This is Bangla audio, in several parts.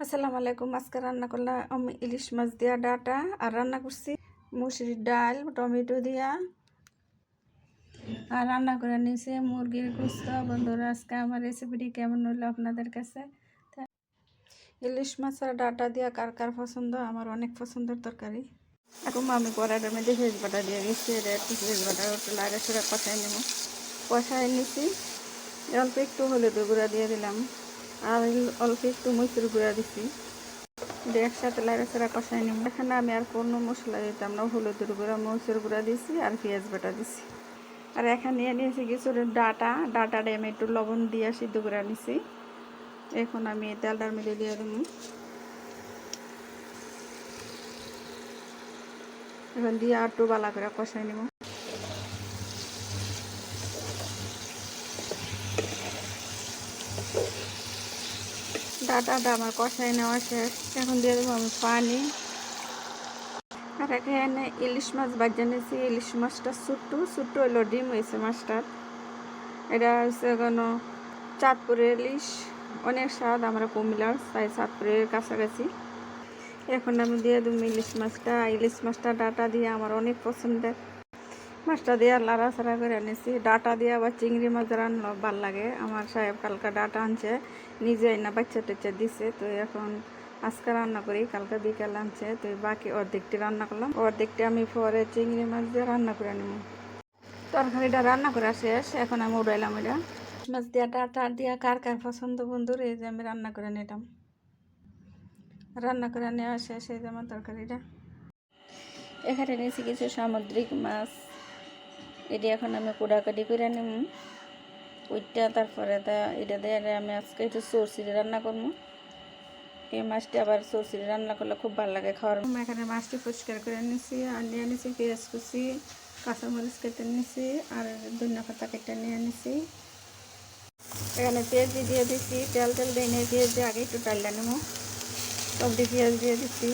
আসসালামু আলাইকুম। আজকে রান্না করলাম আমি ইলিশ মাছ দিয়া ডাটা, আর রান্না করছি মুসুরির ডাল, টমেটো দিয়া। আর রান্না করে নিয়েছি মুরগির গুস্ত। বন্ধুরা, আজকে আমার রেসিপিটি কেমন হলো আপনাদের কাছে? ইলিশ মাছ আর ডাটা দিয়া কার কার পছন্দ? আমার অনেক পছন্দের তরকারি। এখন আমি কড়াইটার মধ্যে ভেজ বাটা দিয়ে একটু ভেজ বাটা একটু লাগে সেটা কষাই নেব। কষাই নিছি। অল্প একটু হলুদ গুঁড়া দিয়ে দিলাম। আর অল্প একটু মসুর গুঁড়া দিছি। দিয়ে একসাথে লাড়াচাড়া কষাই নিব এখানে আমি আর কোনো মশলা দিতাম না, হলুদের গুঁড়া মসুর গুঁড়া দিছি আর পেঁয়াজ বাটা দিছি। আর এখানে নিয়ে নিয়েছি কিছু ডাটা। ডাটাটা আমি একটু লবণ দিয়ে সিদ্ধ করে নিছি। এখন আমি তেলটার মধ্যে দিয়ে দেবো এখন দিয়ে আর একটু বালা করে কষাই নেব ডাটাটা আমার কষাই নেওয়া শেষ। এখন দিয়ে দেবো আমি পানি। আর এখানে ইলিশ মাছ বাজা নিয়েছি। ইলিশ মাছটা ছোট্ট ছোট্ট হলো ডিম হয়েছে মাছটার। এটা হচ্ছে কোনো চাঁদপুরের ইলিশ। অনেক স্বাদ। আমরা কুমিলার তাই চাঁদপুরের কাছাকাছি। এখন আমি দিয়ে দেবো ইলিশ মাছটা। ইলিশ মাছটা ডাটা দিয়ে আমার অনেক পছন্দের। মাছটা দিয়ে লাড়াছাড়া করে আনিছি ডাটা দিয়ে আবার চিংড়ি মাছ রান্না ভালো লাগে। আমার সাহেব কালকা ডাটা আনছে, নিজে না বাচ্চা টাচ্চা দিছে। তো এখন আজকে রান্না করি, কালকে বিকেল আনছে। তো বাকি অর্ধেকটি রান্না করলাম। অর্ধেকটি আমি পরে চিংড়ি মাছ দিয়ে রান্না করে নেব। তরকারিটা রান্না করা শেষ। এখন আমি উড়াইলাম এটা। মাছ দিয়া ডাটা দিয়া কার কার পছন্দ বন্ধুর এই যে আমি রান্না করে নিলাম। রান্না করে নেওয়া শেষ এই যে আমার তরকারিটা। এখানে নিয়েছি কিছু সামুদ্রিক মাছ। এটি এখন আমি কোড়াকাটি করে নিব ওইটা তারপরে তা এটা দিয়ে আমি আজকে একটু সরষিরে রান্না করব এই মাছটি আবার সরষিরে রান্না করলে খুব ভালো লাগে খাওয়ার। এখানে মাছটি পরিষ্কার করে নিয়েছি আর নিয়ে নিয়েছি পেঁয়াজ কুচি, কাঁচামরিচ কেটে নিয়েছি আর ধনিয়া পাতা কেটে নিয়ে নিয়েছি এখানে পেঁয়াজ দিয়ে দিচ্ছি তেল তেল দিয়ে পেঁয়াজ দিয়ে আগে একটু ডালটা নেব সবটি পেঁয়াজ দিয়ে দিচ্ছি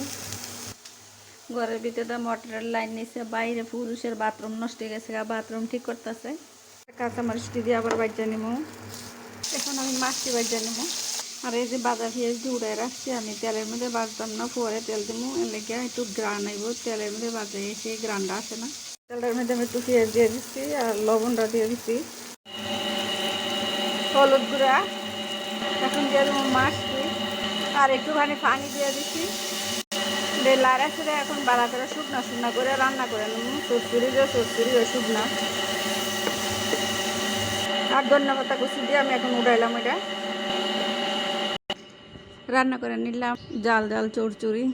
ঘরের ভিতরে মোটরের লাইন নিচে বাইরে পুরুষের বাথরুম নষ্ট গেছে বাথরুম ঠিক করতেছে। কাঁচামরিচটি দিয়ে আবার বাজ্যা নেব এখন আমি মাছটি বাজ্যা নেব আর এই যে বাজার পেঁয়াজ উড়াই রাখছি, আমি তেলের মধ্যে বাজতাম না, পরে তেল দেবো এলাকা একটু গ্রান আইব, তেলের মধ্যে বাজে সেই গ্রানটা আসে না। তেলের মধ্যে আমি একটু পেঁয়াজ দিয়ে দিচ্ছি আর লবণটা দিয়ে দিচ্ছি হলুদ গুঁড়া। এখন দিয়ে দেবো মাছটি। আর একটুখানি পানি দিয়ে দিচ্ছি দিয়ে লাড়া ছেড়ে এখন বাড়া করে শুকনো শুকনো করে রান্না করে নেব। সরসুরি যে সরসুরি ওই শুকনা। আর ধন্যবাদ পাতা কুচি দিয়ে আমি এখন উড়াইলাম এটা রান্না করে নিলাম। জাল জাল, চড়চড়ি।